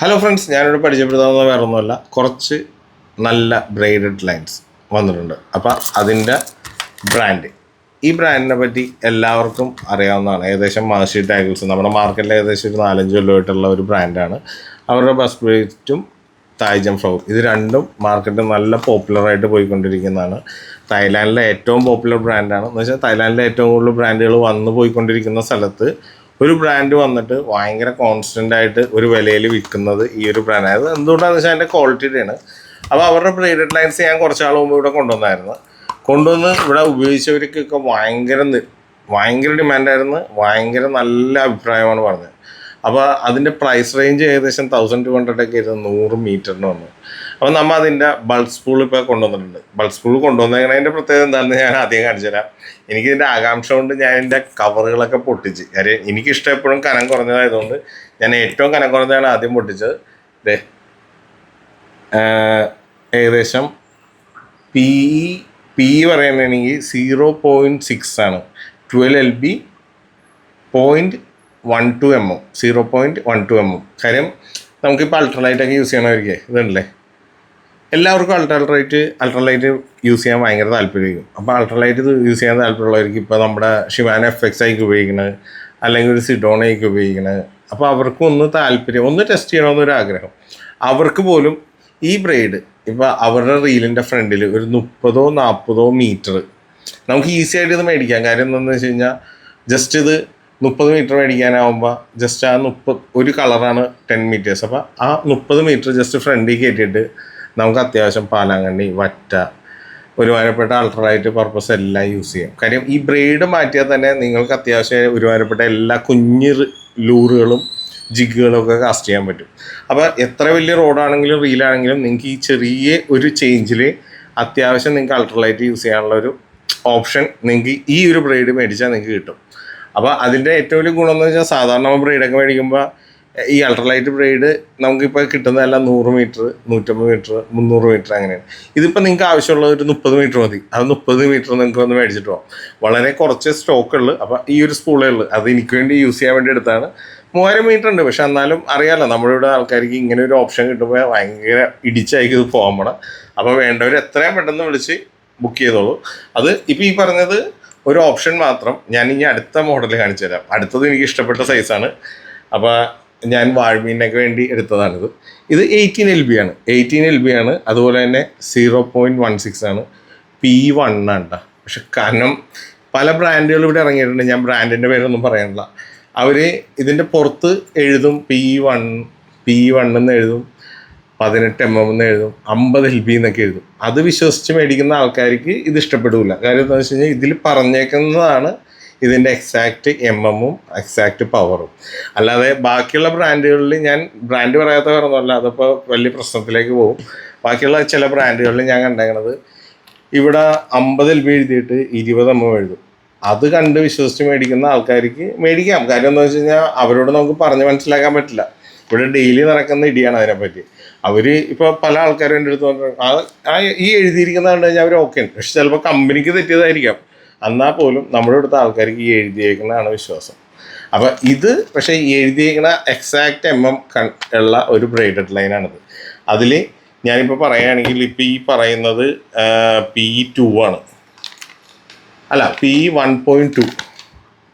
Hello friends ഞാനിവിടെ പരിചയപ്പെടുത്താവുന്ന വേറെ ഒന്നുമല്ല കുറച്ച് നല്ല ബ്രൈഡഡ് ലൈൻസ് വന്നിട്ടുണ്ട്. അപ്പം അതിന്റെ ബ്രാൻഡ് ഈ ബ്രാൻഡിനെ പറ്റി എല്ലാവർക്കും അറിയാവുന്നതാണ്. ഏകദേശം മാഷി ടാഗിൾസ് നമ്മുടെ മാർക്കറ്റിൽ ഏകദേശം ഒരു നാലഞ്ച് കൊല്ലമായിട്ടുള്ള ഒരു ബ്രാൻഡാണ് അവരുടെ ബസ് ബ്രേറ്റും തായ്ജം ഫ്ലവർ ഇത് രണ്ടും മാർക്കറ്റിൽ നല്ല പോപ്പുലറായിട്ട് പോയിക്കൊണ്ടിരിക്കുന്നതാണ്. തായ്ലാൻഡിലെ ഏറ്റവും പോപ്പുലർ ബ്രാൻഡാണ് എന്ന് വെച്ചാൽ തായ്ലാൻഡിലെ ഏറ്റവും കൂടുതൽ ബ്രാൻഡുകൾ വന്നു പോയിക്കൊണ്ടിരിക്കുന്ന സ്ഥലത്ത് ഒരു ബ്രാൻഡ് വന്നിട്ട് ഭയങ്കര കോൺസ്റ്റന്റ് ആയിട്ട് ഒരു വിലയിൽ വിൽക്കുന്നത് ഈ ഒരു ബ്രാൻഡ് അത് എന്തുകൊണ്ടാണെന്ന് വെച്ചാൽ അതിന്റെ ക്വാളിറ്റിയുടെയാണ് അപ്പോൾ അവരുടെ ബ്രേഡഡ് ലൈൻസ് ഞാൻ കുറച്ച് നാൾ മുമ്പ് ഇവിടെ കൊണ്ടുവന്നായിരുന്നു. കൊണ്ടുവന്ന് ഇവിടെ ഉപയോഗിച്ചവർക്കൊക്കെ ഭയങ്കര ഭയങ്കര ഡിമാൻഡായിരുന്നു ഭയങ്കര നല്ല അഭിപ്രായമാണ് പറഞ്ഞത്. അപ്പോൾ അതിന്റെ പ്രൈസ് റേഞ്ച് ഏകദേശം തൗസൻഡ് ടു ഹൺഡ്രഡ് ഒക്കെ ആയിരുന്നു നൂറ് മീറ്ററിന് വന്നു. അപ്പോൾ നമ്മൾ അതിന്റെ ബൾസ് സ്പൂൾ ഇപ്പോൾ കൊണ്ടുവന്നിട്ടുണ്ട്. ബൾബ് സ്പൂൾ കൊണ്ടുവന്നതിന്റെ പ്രത്യേകത എന്താണെന്ന് ഞാൻ ആദ്യം കാണിച്ചുതരാം എനിക്ക് എനിക്കിതിന്റെ ആകാംക്ഷ കൊണ്ട് ഞാൻ എന്റെ കവറുകളൊക്കെ പൊട്ടിച്ച്. കാര്യം എനിക്കിഷ്ടം എപ്പോഴും കനം കുറഞ്ഞതായതുകൊണ്ട് ഞാൻ ഏറ്റവും കനം കുറഞ്ഞതാണ് ആദ്യം പൊട്ടിച്ചത്. ദേ. ഏകദേശം പി പി പറയുന്നതാണെങ്കിൽ സീറോ പോയിന്റ് സിക്സ് ആണ്. Twelve L B point one two M M zero point one two M M കാര്യം നമുക്കിപ്പോൾ അൾട്രലൈറ്റൊക്കെ യൂസ് ചെയ്യണമായിരിക്കേ ഇതുണ്ടല്ലേ? എല്ലാവർക്കും അൾട്രാലൈറ്റ് അൾട്രാലൈറ്റ് യൂസ് ചെയ്യാൻ ഭയങ്കര താല്പര്യമായിരിക്കും. അപ്പോൾ അൾട്രാലൈറ്റ് യൂസ് ചെയ്യാൻ താല്പര്യമുള്ളവർക്ക് ഇപ്പോൾ നമ്മുടെ ഷിവാന എഫ് എക്സ് ആയിക്ക് ഉപയോഗിക്കുന്നത് അല്ലെങ്കിൽ ഒരു സിഡോണയ്ക്ക് ഉപയോഗിക്കുന്നത് അപ്പോൾ അവർക്കും ഒന്ന് താല്പര്യം ഒന്ന് ടെസ്റ്റ് ചെയ്യണമെന്നൊരു ആഗ്രഹം. അവർക്ക് പോലും ഈ ബ്രെയ്ഡ് ഇപ്പോൾ അവരുടെ റീലിന്റെ ഫ്രണ്ടിൽ ഒരു മുപ്പതോ നാൽപ്പതോ മീറ്റർ നമുക്ക് ഈസി ആയിട്ട് ഇത് മേടിക്കാം. കാര്യം എന്താണെന്ന് വെച്ച് കഴിഞ്ഞാൽ ജസ്റ്റ് ഇത് മുപ്പത് മീറ്റർ മേടിക്കാനാവുമ്പോൾ ജസ്റ്റ് ആ മുപ്പത് ഒരു കളറാണ് ടെൻ മീറ്റേഴ്സ് അപ്പോൾ ആ മുപ്പത് മീറ്റർ ജസ്റ്റ് ഫ്രണ്ടിൽ കയറ്റിയിട്ട് നമുക്ക് അത്യാവശ്യം പാലാങ്കണ്ണി വറ്റ ഒരുമാനപ്പെട്ട അൾട്രലൈറ്റ് പർപ്പസ് എല്ലാം യൂസ് ചെയ്യാം. കാര്യം ഈ ബ്രെയ്ഡ് മാറ്റിയാൽ തന്നെ നിങ്ങൾക്ക് അത്യാവശ്യം ഒരുമാനപ്പെട്ട എല്ലാ കുഞ്ഞ് ലൂറുകളും ജിഗുകളും ഒക്കെ കാസ്റ്റ് ചെയ്യാൻ പറ്റും. അപ്പോൾ എത്ര വലിയ റോഡാണെങ്കിലും റീലാണെങ്കിലും നിങ്ങൾക്ക് ഈ ചെറിയ ഒരു ചേഞ്ചിൽ അത്യാവശ്യം നിങ്ങൾക്ക് അൾട്രലൈറ്റ് യൂസ് ചെയ്യാനുള്ള ഒരു ഓപ്ഷൻ നിങ്ങൾക്ക് ഈ ഒരു ബ്രെയ്ഡ് മേടിച്ചാൽ നിങ്ങൾക്ക് കിട്ടും. അപ്പോൾ അതിന്റെ ഏറ്റവും വലിയ ഗുണം എന്ന് വെച്ചാൽ സാധാരണ ബ്രൈഡൊക്കെ മേടിക്കുമ്പോൾ ഈ അൾട്രലൈറ്റ് ബ്രൈഡ് നമുക്കിപ്പോൾ കിട്ടുന്നതെല്ലാം നൂറ് മീറ്റർ നൂറ്റമ്പത് മീറ്റർ മുന്നൂറ് മീറ്റർ അങ്ങനെയാണ്. ഇതിപ്പോൾ നിങ്ങൾക്ക് ആവശ്യമുള്ള ഒരു മുപ്പത് മീറ്റർ മതി. അത് മുപ്പത് മീറ്റർ നിങ്ങൾക്ക് ഒന്ന് മേടിച്ചിട്ട് പോകാം വളരെ കുറച്ച് സ്റ്റോക്ക് ഉള്ളു. അപ്പോൾ ഈ ഒരു സ്പൂളേ ഉള്ളു. അത് എനിക്ക് വേണ്ടി യൂസ് ചെയ്യാൻ വേണ്ടി എടുത്താണ് മൂവായിരം മീറ്റർ ഉണ്ട്. പക്ഷെ എന്നാലും അറിയാമല്ലോ നമ്മുടെ ഇവിടെ ആൾക്കാർക്ക് ഇങ്ങനെ ഒരു ഓപ്ഷൻ കിട്ടുമ്പോൾ ഭയങ്കര ഇടിച്ചായിരിക്കും ഇത് പോകാൻ അപ്പോൾ വേണ്ടവർ എത്രയും പെട്ടെന്ന് വിളിച്ച് ബുക്ക് ചെയ്തോളൂ. അത് ഇപ്പോൾ ഈ പറഞ്ഞത് ഒരു ഓപ്ഷൻ മാത്രം ഞാൻ ഇനി അടുത്ത മോഡൽ കാണിച്ചു തരാം. അടുത്തത് എനിക്ക് ഇഷ്ടപ്പെട്ട സൈസാണ് അപ്പോൾ ഞാൻ വാഴ്മീനൊക്കെ വേണ്ടി എടുത്തതാണിത്. ഇത് എയ്റ്റീൻ എൽ ബി ആണ്. എയ്റ്റീൻ എൽ ബി ആണ്. അതുപോലെ തന്നെ സീറോ പോയിന്റ് വൺ സിക്സ് ആണ്. പി വൺ ആണ് പക്ഷെ കനം പല ബ്രാൻഡുകൾ ഇവിടെ ഇറങ്ങിയിട്ടുണ്ട്. ഞാൻ ബ്രാൻഡിന്റെ പേരൊന്നും പറയാനില്ല. അവർ ഇതിന്റെ പുറത്ത് എഴുതും. പി വൺ പി വൺ എന്ന് എഴുതും. പതിനെട്ട് എം എം എന്ന് എഴുതും. അമ്പത് എൽ ബി എന്നൊക്കെ എഴുതും. അത് വിശ്വസിച്ച് മേടിക്കുന്ന ആൾക്കാർക്ക് ഇത് ഇഷ്ടപ്പെടില്ല കാര്യം എന്താണെന്ന് വെച്ച് കഴിഞ്ഞാൽ ഇതിൽ പറഞ്ഞേക്കുന്നതാണ് ഇതിന്റെ എക്സാക്റ്റ് എം എമ്മും എക്സാക്റ്റ് പവറും അല്ലാതെ ബാക്കിയുള്ള ബ്രാൻഡുകളിൽ ഞാൻ ബ്രാൻഡ് പറയാത്ത കാരണമല്ല അതിപ്പോൾ വലിയ പ്രശ്നത്തിലേക്ക് പോകും. ബാക്കിയുള്ള ചില ബ്രാൻഡുകളിൽ ഞാൻ കണ്ടേക്കണത് ഇവിടെ അമ്പത് എൽ ബി എഴുതിയിട്ട് ഇരുപത് എം എം എഴുതും. അത് കണ്ട് വിശ്വസിച്ച് മേടിക്കുന്ന ആൾക്കാർക്ക് മേടിക്കാം. കാര്യം എന്താണെന്ന് വെച്ച് കഴിഞ്ഞാൽ അവരോട് നമുക്ക് പറഞ്ഞ് മനസ്സിലാക്കാൻ പറ്റില്ല. ഇവിടെ ഡെയിലി നടക്കുന്ന ഇടിയാണ് അതിനെപ്പറ്റി. അവർ ഇപ്പോൾ പല ആൾക്കാരും എന്റെ അടുത്ത് പറഞ്ഞു ആ ഈ എഴുതിയിരിക്കുന്നത് കണ്ടു കഴിഞ്ഞാൽ അവർ ഓക്കെ പക്ഷെ ചിലപ്പോൾ കമ്പനിക്ക് തെറ്റിയതായിരിക്കാം. എന്നാൽ പോലും നമ്മുടെ അടുത്ത ആൾക്കാർക്ക് ഈ എഴുതിയേക്കുന്നതാണ് വിശ്വാസം. അപ്പോൾ ഇത് പക്ഷേ എഴുതിയേക്കുന്ന എക്സാക്ട് എം എം ഉള്ള ഒരു ബ്രൈഡഡ് ലൈനാണിത് അതിൽ ഞാനിപ്പോൾ പറയുകയാണെങ്കിൽ ഇപ്പോൾ ഈ പറയുന്നത് പി ടു ആണ്. അല്ല P one point two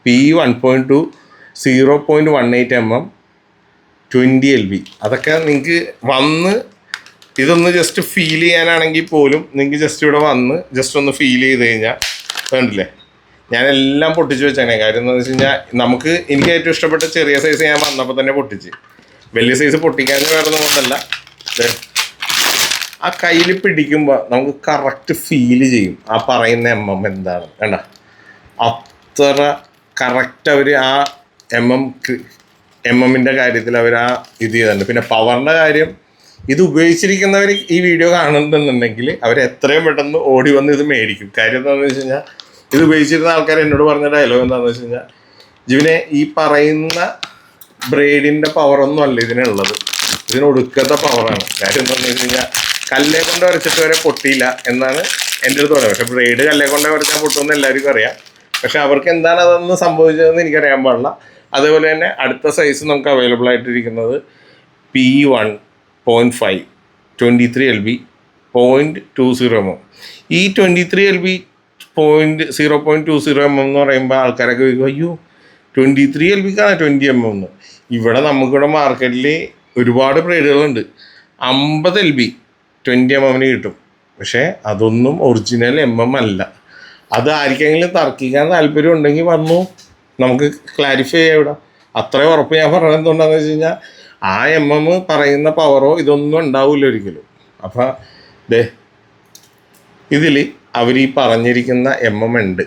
P one point two zero point one eight M M twenty L B അതൊക്കെ നിങ്ങൾക്ക് വന്ന് ഇതൊന്ന് ജസ്റ്റ് ഫീൽ ചെയ്യാനാണെങ്കിൽ പോലും നിങ്ങൾക്ക് ജസ്റ്റ് ഇവിടെ വന്ന് ജസ്റ്റ് ഒന്ന് ഫീൽ ചെയ്ത് കഴിഞ്ഞാൽ വേണ്ടില്ലേ ഞാനെല്ലാം പൊട്ടിച്ച് വെച്ചാണ് കാര്യം എന്താണെന്ന് വെച്ച് കഴിഞ്ഞാൽ നമുക്ക് എനിക്ക് ഏറ്റവും ഇഷ്ടപ്പെട്ട ചെറിയ സൈസ് ഞാൻ വന്നപ്പോൾ തന്നെ പൊട്ടിച്ച്. വലിയ സൈസ് പൊട്ടിക്കാൻ വേറെ കൊണ്ടല്ല. ആ കയ്യിൽ പിടിക്കുമ്പോൾ നമുക്ക് കറക്റ്റ് ഫീൽ ചെയ്യും. ആ പറയുന്ന എം എം എന്താണ്? വേണ്ട അത്ര കറക്റ്റ് അവർ ആ എം എം എം എമ്മിന്റെ കാര്യത്തിൽ അവർ ആ ഇത് ചെയ്തിട്ടുണ്ട്. പിന്നെ പവറിന്റെ കാര്യം ഇത് ഉപയോഗിച്ചിരിക്കുന്നവർ ഈ വീഡിയോ കാണുന്നുണ്ടെന്നുണ്ടെങ്കിൽ അവർ എത്രയും പെട്ടെന്ന് ഓടി വന്ന് ഇത് മേടിക്കും. കാര്യം എന്താണെന്ന് വെച്ച് കഴിഞ്ഞാൽ ഇത് ഉപയോഗിച്ചിരുന്ന ആൾക്കാർ എന്നോട് പറഞ്ഞ ഡയലോഗ് എന്താണെന്ന് വെച്ച് കഴിഞ്ഞാൽ ജിവിനെ ഈ പറയുന്ന ബ്രേഡിന്റെ പവറൊന്നും അല്ല ഇതിനുള്ളത് ഇതിന് ഒടുക്കത്തെ പവറാണ് കാര്യം എന്താണെന്ന് വെച്ച് കഴിഞ്ഞാൽ കല്ലേ കൊണ്ട് വരച്ചിട്ട് വരെ പൊട്ടിയില്ല എന്നാണ് എന്റെ അടുത്ത് പറയുന്നത് പക്ഷെ ബ്രേഡ് കല്ലേ കൊണ്ട് വരച്ചാൽ പൊട്ടുമെന്ന് എല്ലാവർക്കും അറിയാം. പക്ഷെ അവർക്ക് എന്താണ് അതൊന്ന് സംഭവിച്ചതെന്ന് എനിക്കറിയാൻ പാടില്ല. അതേപോലെ തന്നെ അടുത്ത സൈസ് നമുക്ക് available ആയിട്ടിരിക്കുന്നത് P one point five twenty three L B point two zero M ഈ twenty three L B point zero point two zero M M എന്ന് പറയുമ്പോൾ ആൾക്കാരൊക്കെ ചോദിക്കും അയ്യോ ട്വന്റി ത്രീ എൽ ബിക്കാണ് ട്വന്റി എം എം എന്ന്. ഇവിടെ നമുക്കിവിടെ മാർക്കറ്റിൽ ഒരുപാട് ബ്രേഡുകളുണ്ട് അമ്പത് എൽ ബി ട്വന്റി എം എമ്മിന് കിട്ടും. പക്ഷേ അതൊന്നും ഒറിജിനൽ എം എം അല്ല. അത് ആർക്കെങ്കിലും തർക്കിക്കാൻ താല്പര്യം ഉണ്ടെങ്കിൽ വന്നു. നമുക്ക് ക്ലാരിഫൈ ചെയ്യാം ഇവിടെ. അത്ര ഉറപ്പ് ഞാൻ പറഞ്ഞത് എന്തുകൊണ്ടാന്ന് വെച്ച് കഴിഞ്ഞാൽ ആ എം എം പറയുന്ന പവറോ ഇതൊന്നും ഉണ്ടാവില്ല ഒരിക്കലും. അപ്പം ദേ ഇതിൽ അവർ ഈ പറഞ്ഞിരിക്കുന്ന എം എം ഉണ്ട്.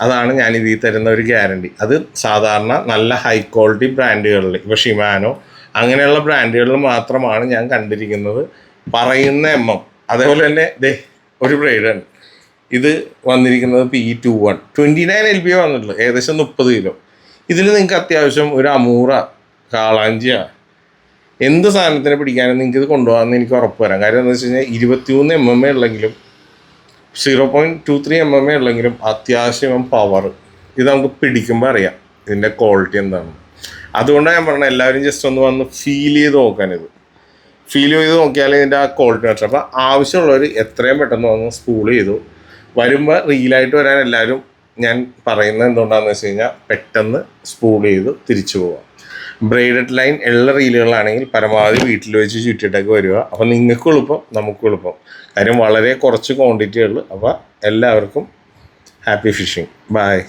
അതാണ് ഞാൻ ഇതിൽ തരുന്ന ഒരു ഗ്യാരണ്ടി. അത് സാധാരണ നല്ല ഹൈ ക്വാളിറ്റി ബ്രാൻഡുകളിൽ ഇപ്പോൾ ഷിമാനോ അങ്ങനെയുള്ള ബ്രാൻഡുകളിൽ മാത്രമാണ് ഞാൻ കണ്ടിരിക്കുന്നത് പറയുന്ന എം എം അതേപോലെ തന്നെ ദേ ഒരു ബ്രൈഡാണ്. ഇത് വന്നിരിക്കുന്നത് P two one twenty nine L B വന്നിട്ടുള്ളൂ ഏകദേശം മുപ്പത് കിലോ. ഇതിൽ നിങ്ങൾക്ക് അത്യാവശ്യം ഒരു അമൂറ കാളാഞ്ചിയ. എന്ത് സാധനത്തിനെ പിടിക്കാനും നിങ്ങൾക്ക് ഇത് കൊണ്ടുപോകാമെന്ന് എനിക്ക് ഉറപ്പ് വരാം. കാര്യം എന്താ വെച്ച് കഴിഞ്ഞാൽ ഇരുപത്തിമൂന്ന് M M A ഉള്ളെങ്കിലും zero point two three M M A ഉള്ളെങ്കിലും അത്യാവശ്യം പവർ ഇത് നമുക്ക് പിടിക്കുമ്പോൾ അറിയാം ഇതിന്റെ ക്വാളിറ്റി എന്താണ്. അതുകൊണ്ടാണ് ഞാൻ പറഞ്ഞത് എല്ലാവരും ജസ്റ്റ് ഒന്ന് വന്ന് ഫീൽ ചെയ്ത് നോക്കാൻ ഇത്. ഫീൽ ചെയ്ത് നോക്കിയാലേ ഇതിന്റെ ആ ക്വാളിറ്റി വെച്ചാൽ അപ്പോൾ ആവശ്യമുള്ളവർ എത്രയും പെട്ടെന്ന് വന്ന് സ്പൂൾ ചെയ്തു. വരുമ്പോൾ റീലായിട്ട് വരാൻ എല്ലാവരും ഞാൻ പറയുന്നത് എന്തുകൊണ്ടാണെന്ന് വെച്ച് കഴിഞ്ഞാൽ പെട്ടെന്ന് സ്പൂൾ ചെയ്ത് തിരിച്ചു പോവാം. ബ്രൈഡഡ് ലൈൻ ഉള്ള റീലുകളാണെങ്കിൽ പരമാവധി വീട്ടിൽ വെച്ച് ചുറ്റിട്ടൊക്കെ വരിക. അപ്പോൾ നിങ്ങൾക്കും എളുപ്പം നമുക്കും എളുപ്പം. കാര്യം വളരെ കുറച്ച് ക്വാണ്ടിറ്റിയുള്ളൂ അപ്പോൾ എല്ലാവർക്കും ഹാപ്പി ഫിഷിംഗ് ബൈ